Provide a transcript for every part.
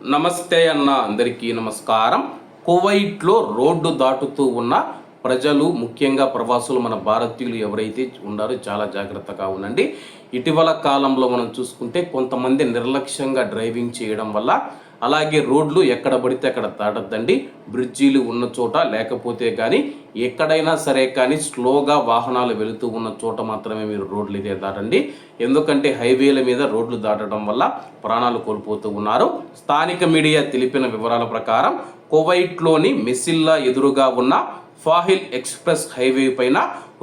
నమస్తే అన్న అందరికీ నమస్కారం. కువైట్లో రోడ్డు దాటుతూ ఉన్న ప్రజలు ముఖ్యంగా ప్రవాసులు మన భారతీయులు ఎవరైతే ఉన్నారో చాలా జాగ్రత్తగా ఉండండి. ఇటీవల కాలంలో మనం చూసుకుంటే కొంతమంది నిర్లక్ష్యంగా డ్రైవింగ్ చేయడం వల్ల అలాగే రోడ్లు ఎక్కడ పడితే అక్కడ దాటద్దండి. బ్రిడ్జీలు ఉన్న చోట లేకపోతే కానీ ఎక్కడైనా సరే కానీ స్లోగా వాహనాలు వెళుతూ ఉన్న చోట మాత్రమే మీరు రోడ్లు ఇదే దాటండి. ఎందుకంటే హైవేల మీద రోడ్లు దాటడం వల్ల ప్రాణాలు కోల్పోతూ ఉన్నారు. స్థానిక మీడియా తెలిపిన వివరాల ప్రకారం కువైట్లోని మెసిల్లా ఎదురుగా ఉన్న ఫాహిల్ ఎక్స్ప్రెస్ హైవే పైన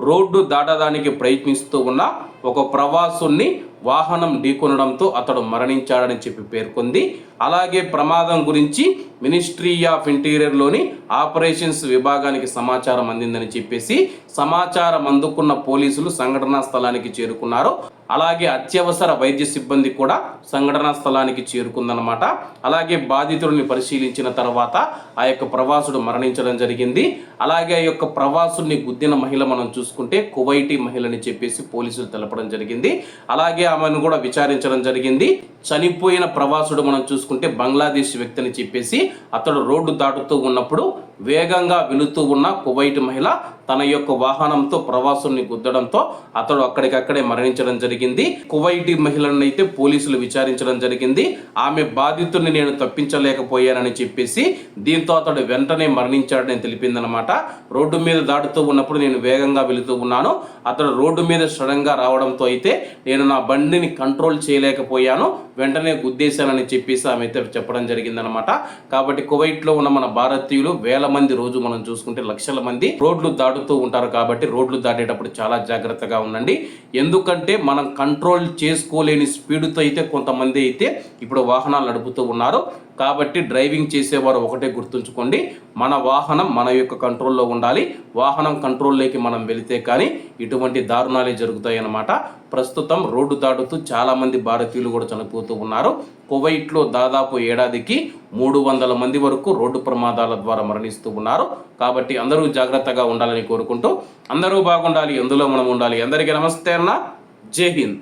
రోడ్డు దాటడానికి ప్రయత్నిస్తూ ఉన్న ఒక ప్రవాసుని వాహనం ఢీకొనడంతో అతడు మరణించాడని చెప్పి పేర్కొంది. అలాగే ప్రమాదం గురించి మినిస్ట్రీ ఆఫ్ ఇంటీరియర్లోని ఆపరేషన్స్ విభాగానికి సమాచారం అందిందని చెప్పేసి సమాచారం అందుకున్న పోలీసులు సంఘటనా స్థలానికి చేరుకున్నారు. అలాగే అత్యవసర వైద్య సిబ్బంది కూడా సంఘటనా స్థలానికి చేరుకుందనమాట అలాగే బాధితుడిని పరిశీలించిన తర్వాత ఆ యొక్క ప్రవాసుడు మరణించడం జరిగింది. అలాగే ఆ యొక్క ప్రవాసుడిని గుద్దిన మహిళ మనం చూసుకుంటే కువైటీ మహిళని చెప్పేసి పోలీసులు తెలపడం జరిగింది. అలాగే ఆమెను కూడా విచారించడం జరిగింది. చనిపోయిన ప్రవాసుడు మనం చూసుకుంటే బంగ్లాదేశ్ వ్యక్తిని చెప్పేసి అతడు రోడ్డు దాటుతూ ఉన్నప్పుడు వేగంగా వెళుతూ ఉన్న కువైట్ మహిళ తన యొక్క వాహనంతో ప్రవాసుల్ని గుద్దడంతో అతడు అక్కడికక్కడే మరణించడం జరిగింది. కువైటి మహిళను అయితే పోలీసులు విచారించడం జరిగింది. ఆమె బాధితుడిని నేను తప్పించలేకపోయానని చెప్పేసి దీంతో అతడు వెంటనే మరణించాడని తెలిపిందనమాట రోడ్డు మీద దాటుతూ ఉన్నప్పుడు నేను వేగంగా వెళుతూ ఉన్నాను. అతడు రోడ్డు మీద సడన్గా రావడంతో అయితే నేను నా బండిని కంట్రోల్ చేయలేకపోయాను. వెంటనే గుద్దేశానని చెప్పేసి ఆమె అయితే చెప్పడం జరిగిందనమాట కాబట్టి కువైట్లో ఉన్న మన భారతీయులు వేల వేల మంది రోజు మనం చూసుకుంటే లక్షల మంది రోడ్లు దాటుతూ ఉంటారు కాబట్టి రోడ్లు దాటేటప్పుడు చాలా జాగ్రత్తగా ఉండండి. ఎందుకంటే మనం కంట్రోల్ చేసుకోలేని స్పీడ్తో అయితే కొంతమంది అయితే ఇప్పుడు వాహనాలు నడుపుతూ ఉన్నారు. కాబట్టి డ్రైవింగ్ చేసేవారు ఒకటే గుర్తుంచుకోండి. మన వాహనం మన యొక్క కంట్రోల్లో ఉండాలి. వాహనం కంట్రోల్లోకి మనం వెళితే కానీ ఇటువంటి దారుణాలే జరుగుతాయి అన్నమాట ప్రస్తుతం రోడ్డు దాటుతూ చాలామంది భారతీయులు కూడా చనిపోతూ ఉన్నారు. కువైట్లో దాదాపు ఏడాదికి మూడు వందల మంది వరకు రోడ్డు ప్రమాదాల ద్వారా మరణిస్తూ ఉన్నారు. కాబట్టి అందరూ జాగ్రత్తగా ఉండాలని కోరుకుంటూ అందరూ బాగుండాలి ఎందులో మనం ఉండాలి? అందరికీ నమస్తే అన్న. జై హింద్.